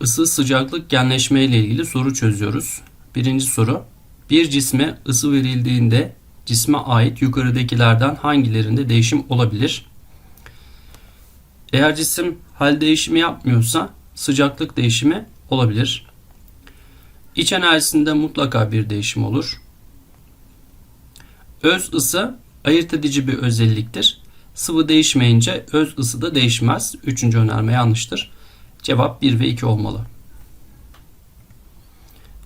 Isı, sıcaklık, genleşme ile ilgili soru çözüyoruz. Birinci soru. Bir cisme ısı verildiğinde cisme ait yukarıdakilerden hangilerinde değişim olabilir? Eğer cisim hal değişimi yapmıyorsa sıcaklık değişimi olabilir. İç enerjisinde mutlaka bir değişim olur. Öz ısı ayırt edici bir özelliktir. Sıvı değişmeyince öz ısı da değişmez. Üçüncü önerme yanlıştır. Cevap 1 ve 2 olmalı.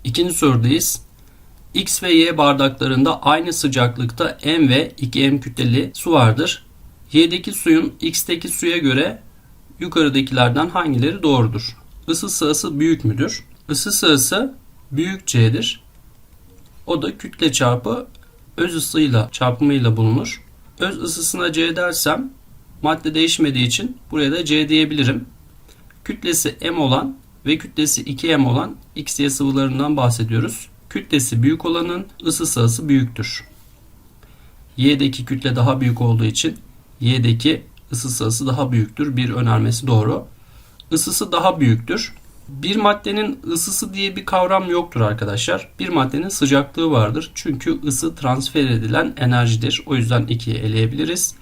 İkinci sorudayız. X ve Y bardaklarında aynı sıcaklıkta M ve 2M kütleli su vardır. Y'deki suyun X'teki suya göre yukarıdakilerden hangileri doğrudur? Isı sırası büyük müdür? Isı sırası büyük C'dir. O da kütle çarpı öz ısıyla çarpımıyla bulunur. Öz ısısına C dersem madde değişmediği için buraya da C diyebilirim. Kütlesi M olan ve kütlesi 2M olan XY sıvılarından bahsediyoruz. Kütlesi büyük olanın ısı sırası büyüktür. Y'deki kütle daha büyük olduğu için Y'deki ısı sırası daha büyüktür. Bir önermesi doğru. Isısı daha büyüktür. Bir maddenin ısısı diye bir kavram yoktur arkadaşlar. Bir maddenin sıcaklığı vardır. Çünkü ısı transfer edilen enerjidir. O yüzden ikiye eleyebiliriz.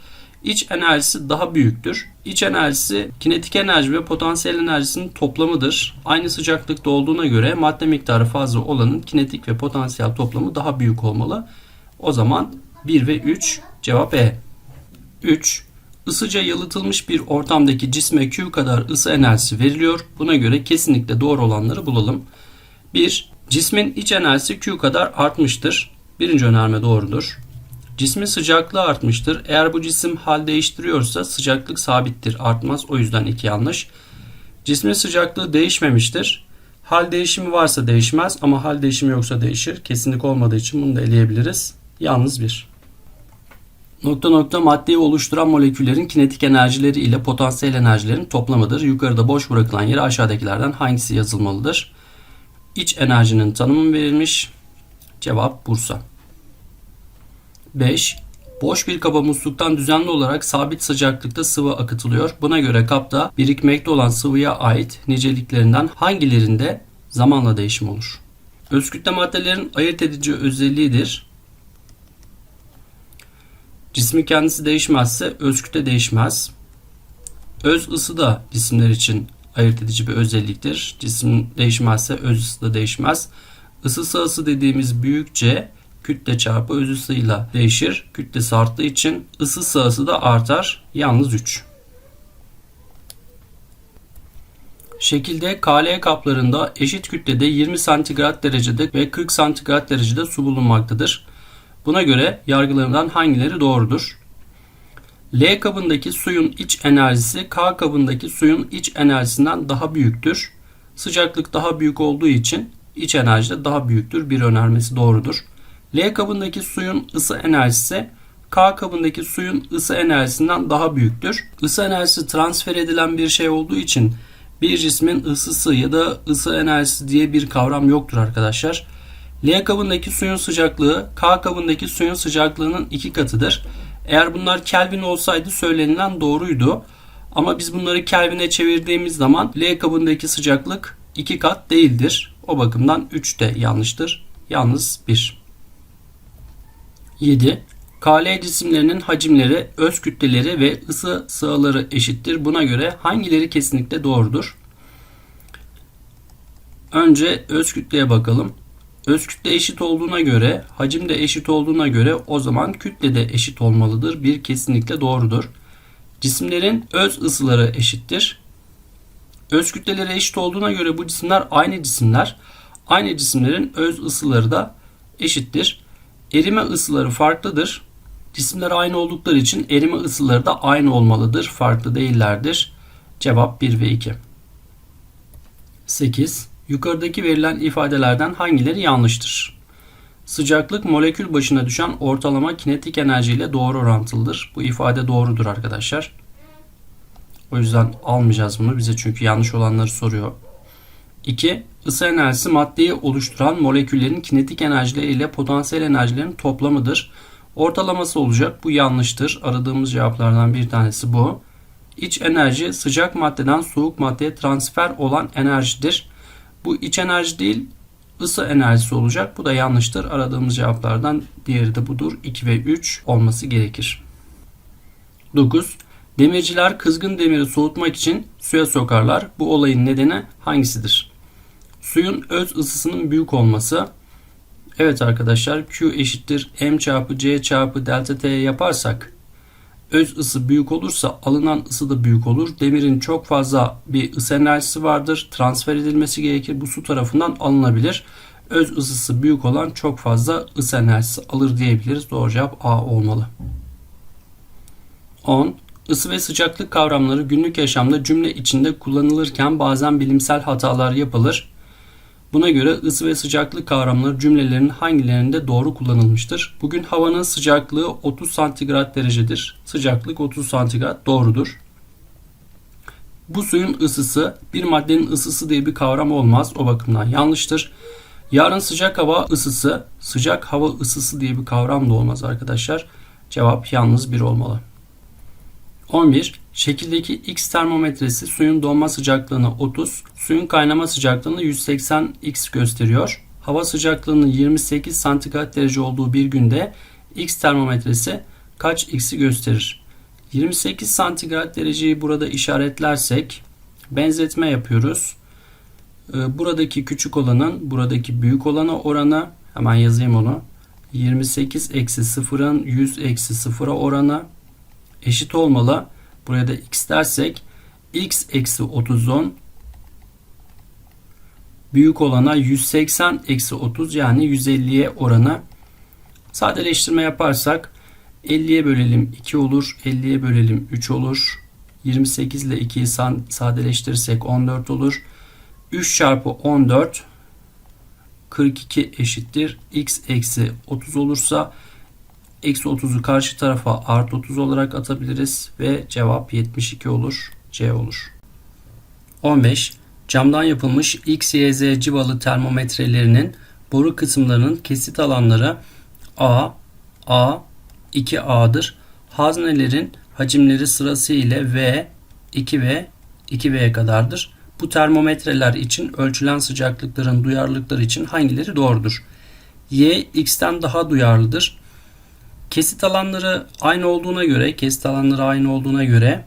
İç enerjisi daha büyüktür. İç enerjisi kinetik enerji ve potansiyel enerjisinin toplamıdır. Aynı sıcaklıkta olduğuna göre madde miktarı fazla olanın kinetik ve potansiyel toplamı daha büyük olmalı. O zaman 1 ve 3 cevap E. 3. Isıca yalıtılmış bir ortamdaki cisme Q kadar ısı enerjisi veriliyor. Buna göre kesinlikle doğru olanları bulalım. 1. Cismin iç enerjisi Q kadar artmıştır. Birinci önerme doğrudur. Cismin sıcaklığı artmıştır. Eğer bu cisim hal değiştiriyorsa sıcaklık sabittir, artmaz. O yüzden 2 yanlış. Cismin sıcaklığı değişmemiştir. Hal değişimi varsa değişmez ama hal değişimi yoksa değişir. Kesinlik olmadığı için bunu da eleyebiliriz. Yalnız 1. Nokta nokta maddeyi oluşturan moleküllerin kinetik enerjileri ile potansiyel enerjilerin toplamıdır. Yukarıda boş bırakılan yere aşağıdakilerden hangisi yazılmalıdır? İç enerjinin tanımı verilmiş. Cevap Bursa. 5. Boş bir kaba musluktan düzenli olarak sabit sıcaklıkta sıvı akıtılıyor. Buna göre kapta birikmekte olan sıvıya ait niceliklerinden hangilerinde zamanla değişim olur? Özkütle maddelerin ayırt edici özelliğidir. Cismin kendisi değişmezse öz değişmez. Öz ısı da cisimler için ayırt edici bir özelliktir. Cisim değişmezse öz ısı da değişmez. Isı sırası dediğimiz büyük C kütle çarpı öz ısıyla değişir. Kütlesi arttığı için ısı sırası da artar. Yalnız 3. Şekilde KL kaplarında eşit kütlede 20 santigrat derecede ve 40 santigrat derecede su bulunmaktadır. Buna göre yargılarından hangileri doğrudur? L kabındaki suyun iç enerjisi K kabındaki suyun iç enerjisinden daha büyüktür. Sıcaklık daha büyük olduğu için iç enerji de daha büyüktür. Bir önermesi doğrudur. L kabındaki suyun ısı enerjisi K kabındaki suyun ısı enerjisinden daha büyüktür. Isı enerjisi transfer edilen bir şey olduğu için bir cismin ısısı ya da ısı enerjisi diye bir kavram yoktur arkadaşlar. L kabındaki suyun sıcaklığı K kabındaki suyun sıcaklığının iki katıdır. Eğer bunlar Kelvin olsaydı söylenilen doğruydu. Ama biz bunları Kelvin'e çevirdiğimiz zaman L kabındaki sıcaklık iki kat değildir. O bakımdan 3 de yanlıştır. Yalnız 1. 7. KL cisimlerinin hacimleri, öz kütleleri ve ısı sığaları eşittir. Buna göre hangileri kesinlikle doğrudur? Önce öz kütleye bakalım. Öz kütle eşit olduğuna göre, hacim de eşit olduğuna göre o zaman kütle de eşit olmalıdır. Bir kesinlikle doğrudur. Cisimlerin öz ısıları eşittir. Öz kütleleri eşit olduğuna göre bu cisimler aynı cisimler. Aynı cisimlerin öz ısıları da eşittir. Erime ısıları farklıdır. Cisimler aynı oldukları için erime ısıları da aynı olmalıdır. Farklı değillerdir. Cevap 1 ve 2. 8. Yukarıdaki verilen ifadelerden hangileri yanlıştır? Sıcaklık molekül başına düşen ortalama kinetik enerji ile doğru orantılıdır. Bu ifade doğrudur arkadaşlar. O yüzden almayacağız bunu. Bize çünkü yanlış olanları soruyor. 2. Isı enerjisi maddeyi oluşturan moleküllerin kinetik enerjileri ile potansiyel enerjilerin toplamıdır. Ortalaması olacak. Bu yanlıştır. Aradığımız cevaplardan bir tanesi bu. İç enerji sıcak maddeden soğuk maddeye transfer olan enerjidir. Bu iç enerji değil ısı enerjisi olacak. Bu da yanlıştır. Aradığımız cevaplardan diğeri de budur. 2 ve 3 olması gerekir. 9. Demirciler kızgın demiri soğutmak için suya sokarlar. Bu olayın nedeni hangisidir? Suyun öz ısısının büyük olması. Evet arkadaşlar Q eşittir M çarpı C çarpı delta T yaparsak öz ısı büyük olursa alınan ısı da büyük olur. Demirin çok fazla bir ısı enerjisi vardır. Transfer edilmesi gerekir. Bu su tarafından alınabilir. Öz ısısı büyük olan çok fazla ısı enerjisi alır diyebiliriz. Doğru cevap A olmalı. 10. Isı ve sıcaklık kavramları günlük yaşamda cümle içinde kullanılırken bazen bilimsel hatalar yapılır. Buna göre ısı ve sıcaklık kavramları cümlelerin hangilerinde doğru kullanılmıştır? Bugün havanın sıcaklığı 30 santigrat derecedir. Sıcaklık 30 santigrat doğrudur. Bu suyun ısısı bir maddenin ısısı diye bir kavram olmaz. O bakımdan yanlıştır. Yarın sıcak hava ısısı, sıcak hava ısısı diye bir kavram da olmaz arkadaşlar. Cevap yalnız bir olmalı. 11. Şekildeki X termometresi suyun donma sıcaklığını 30, suyun kaynama sıcaklığını 180 X gösteriyor. Hava sıcaklığının 28 santigrat derece olduğu bir günde X termometresi kaç X'i gösterir? 28 santigrat dereceyi burada işaretlersek benzetme yapıyoruz. Ee, buradaki küçük olanın buradaki büyük olana oranı hemen yazayım onu. 28 eksi 0'ın 100 eksi 0'a oranı eşit olmalı. Buraya da x dersek x eksi 30'un büyük olana 180 eksi 30 yani 150'ye oranı. Sadeleştirme yaparsak 50'ye bölelim 2 olur. 50'ye bölelim 3 olur. 28 ile 2'yi sadeleştirirsek 14 olur. 3 çarpı 14 42 eşittir. x eksi 30 olursa Eksi 30'u karşı tarafa artı 30 olarak atabiliriz ve cevap 72 olur. C olur. 15. Camdan yapılmış X, Y, Z civalı termometrelerinin boru kısımlarının kesit alanları A, A, 2A'dır. Haznelerin hacimleri sırasıyla V, 2V, 2V'ye kadardır. Bu termometreler için ölçülen sıcaklıkların duyarlılıkları için hangileri doğrudur? Y, X'ten daha duyarlıdır. Kesit alanları aynı olduğuna göre, kesit alanları aynı olduğuna göre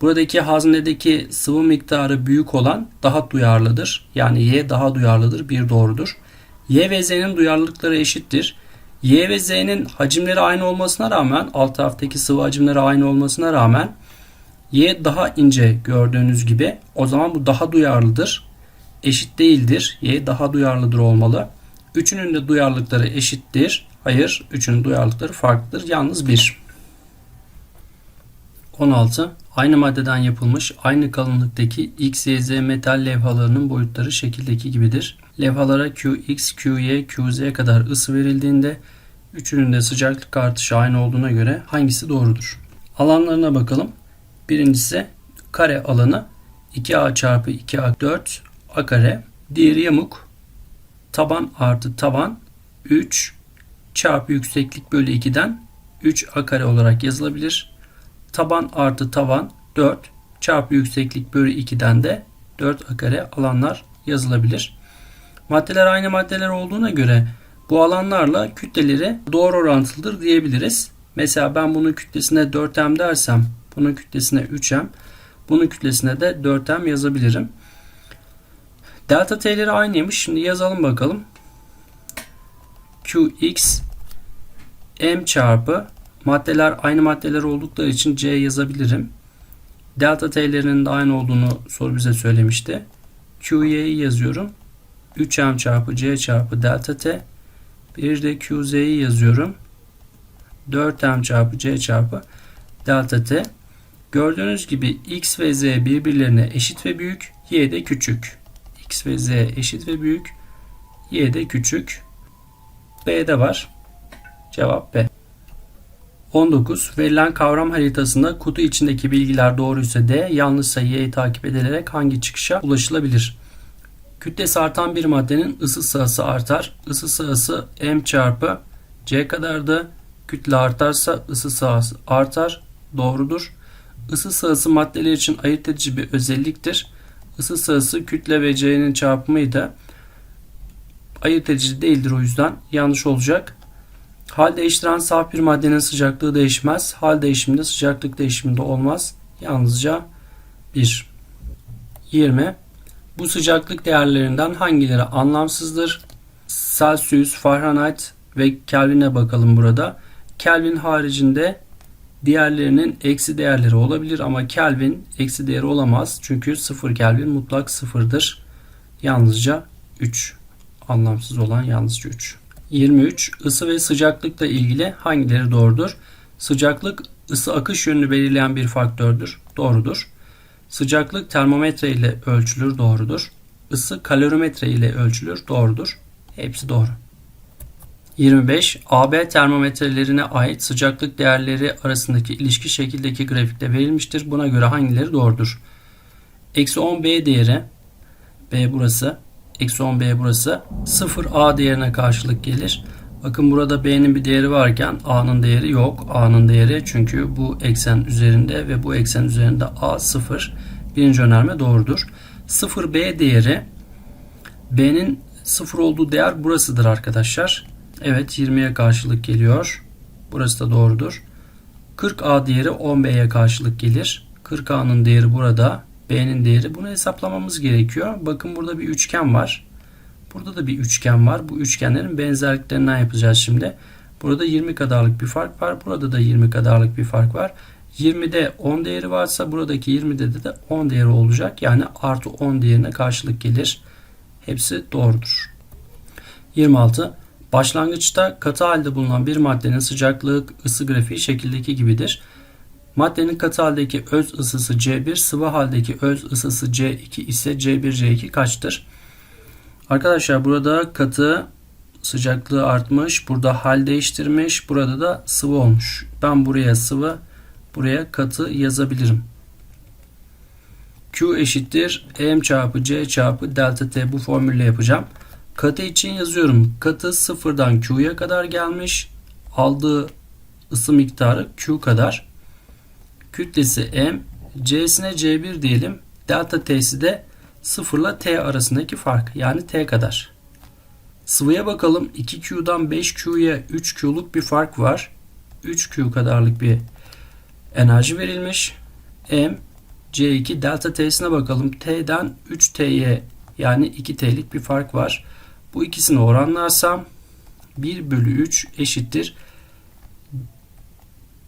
buradaki haznedeki sıvı miktarı büyük olan daha duyarlıdır. Yani Y daha duyarlıdır. Bir doğrudur. Y ve Z'nin duyarlılıkları eşittir. Y ve Z'nin hacimleri aynı olmasına rağmen alt taraftaki sıvı hacimleri aynı olmasına rağmen Y daha ince gördüğünüz gibi o zaman bu daha duyarlıdır. Eşit değildir. Y daha duyarlıdır olmalı. Üçünün de duyarlılıkları eşittir. Hayır, üçünün duyarlılıkları farklıdır. Yalnız bir. 16. Aynı maddeden yapılmış aynı kalınlıktaki X, Y, Z metal levhalarının boyutları şekildeki gibidir. Levhalara Qx, Qy, Qz kadar ısı verildiğinde üçünün de sıcaklık artışı aynı olduğuna göre hangisi doğrudur? Alanlarına bakalım. Birincisi kare alanı 2A çarpı 2A 4 A kare. Diğeri yamuk. Taban artı taban 3 çarpı yükseklik bölü 2'den 3 a kare olarak yazılabilir. Taban artı taban 4 çarpı yükseklik bölü 2'den de 4 a kare alanlar yazılabilir. Maddeler aynı maddeler olduğuna göre bu alanlarla kütleleri doğru orantılıdır diyebiliriz. Mesela ben bunun kütlesine 4m dersem bunun kütlesine 3m bunun kütlesine de 4m yazabilirim. Delta t'leri aynıymış. Şimdi yazalım bakalım. Qx m çarpı maddeler aynı maddeler oldukları için c yazabilirim. Delta t'lerinin de aynı olduğunu soru bize söylemişti. Qy'yi yazıyorum. 3m çarpı c çarpı delta t. Bir de qz'yi yazıyorum. 4m çarpı c çarpı delta t. Gördüğünüz gibi x ve z birbirlerine eşit ve büyük. Y de küçük. x ve z eşit ve büyük. Y de küçük. B'de var. Cevap B. 19. Verilen kavram haritasında kutu içindeki bilgiler doğruysa D, yanlışsa Y'yi takip edilerek hangi çıkışa ulaşılabilir? Kütlesi artan bir maddenin ısı sahası artar. Isı sahası M çarpı C kadardı. Kütle artarsa ısı sahası artar. Doğrudur. ısı sahası maddeler için ayırt edici bir özelliktir. Isı sahası kütle ve C'nin çarpımıydı. Ayırt edici değildir o yüzden yanlış olacak. Hal değiştiren saf bir maddenin sıcaklığı değişmez. Hal değişiminde sıcaklık değişiminde olmaz. Yalnızca 1. 20. Bu sıcaklık değerlerinden hangileri anlamsızdır? Celsius, Fahrenheit ve Kelvin'e bakalım burada. Kelvin haricinde diğerlerinin eksi değerleri olabilir ama Kelvin eksi değeri olamaz. Çünkü 0 Kelvin mutlak sıfırdır. Yalnızca 3. Anlamsız olan yalnızca 3. 23. Isı ve sıcaklıkla ilgili hangileri doğrudur? Sıcaklık ısı akış yönünü belirleyen bir faktördür. Doğrudur. Sıcaklık termometre ile ölçülür. Doğrudur. Isı kalorimetre ile ölçülür. Doğrudur. Hepsi doğru. 25. AB termometrelerine ait sıcaklık değerleri arasındaki ilişki şekildeki grafikte verilmiştir. Buna göre hangileri doğrudur? Eksi 10 B değeri B burası. Eksi 10 B burası. 0 A değerine karşılık gelir. Bakın burada B'nin bir değeri varken A'nın değeri yok. A'nın değeri çünkü bu eksen üzerinde ve bu eksen üzerinde A 0. Birinci önerme doğrudur. 0 B değeri B'nin 0 olduğu değer burasıdır arkadaşlar. Evet 20'ye karşılık geliyor. Burası da doğrudur. 40A değeri 10B'ye karşılık gelir. 40A'nın değeri burada. B'nin değeri. Bunu hesaplamamız gerekiyor. Bakın burada bir üçgen var. Burada da bir üçgen var. Bu üçgenlerin benzerliklerinden yapacağız şimdi. Burada 20 kadarlık bir fark var. Burada da 20 kadarlık bir fark var. 20'de 10 değeri varsa buradaki 20'de de 10 değeri olacak. Yani artı 10 değerine karşılık gelir. Hepsi doğrudur. 26. Başlangıçta katı halde bulunan bir maddenin sıcaklık ısı grafiği şekildeki gibidir. Maddenin katı haldeki öz ısısı C1, sıvı haldeki öz ısısı C2 ise C1, C2 kaçtır? Arkadaşlar burada katı sıcaklığı artmış, burada hal değiştirmiş, burada da sıvı olmuş. Ben buraya sıvı, buraya katı yazabilirim. Q eşittir M çarpı C çarpı delta T bu formülle yapacağım. Katı için yazıyorum. Katı sıfırdan Q'ya kadar gelmiş. Aldığı ısı miktarı Q kadar. Kütlesi M. C'sine C1 diyelim. Delta T'si de 0 ile T arasındaki fark. Yani T kadar. Sıvıya bakalım. 2Q'dan 5Q'ya 3Q'luk bir fark var. 3Q kadarlık bir enerji verilmiş. M C2 delta T'sine bakalım. T'den 3T'ye yani 2T'lik bir fark var. Bu ikisini oranlarsam 1 bölü 3 eşittir.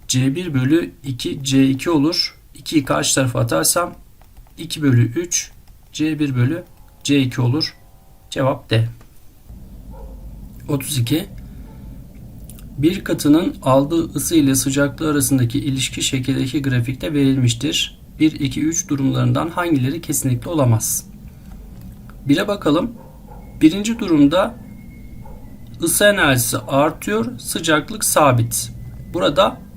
C1 bölü 2 C2 olur. 2'yi karşı tarafa atarsam 2 bölü 3 C1 bölü C2 olur. Cevap D. 32. Bir katının aldığı ısı ile sıcaklığı arasındaki ilişki şekildeki grafikte verilmiştir. 1, 2, 3 durumlarından hangileri kesinlikle olamaz? 1'e bakalım. Birinci durumda ısı enerjisi artıyor, sıcaklık sabit. Burada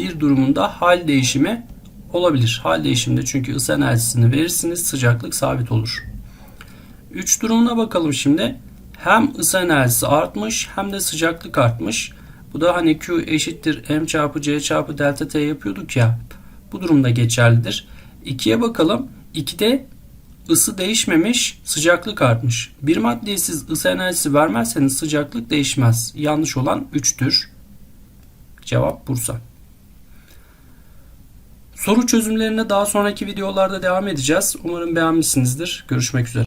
bir durumunda hal değişimi olabilir. Hal değişiminde çünkü ısı enerjisini verirsiniz, sıcaklık sabit olur. 3 durumuna bakalım şimdi. Hem ısı enerjisi artmış hem de sıcaklık artmış. Bu da hani Q eşittir M çarpı C çarpı delta T yapıyorduk ya. Bu durumda geçerlidir. 2'ye bakalım. 2'de ısı değişmemiş, sıcaklık artmış. Bir maddeye siz ısı enerjisi vermezseniz sıcaklık değişmez. Yanlış olan 3'tür. Cevap Bursa. Soru çözümlerine daha sonraki videolarda devam edeceğiz. Umarım beğenmişsinizdir. Görüşmek üzere.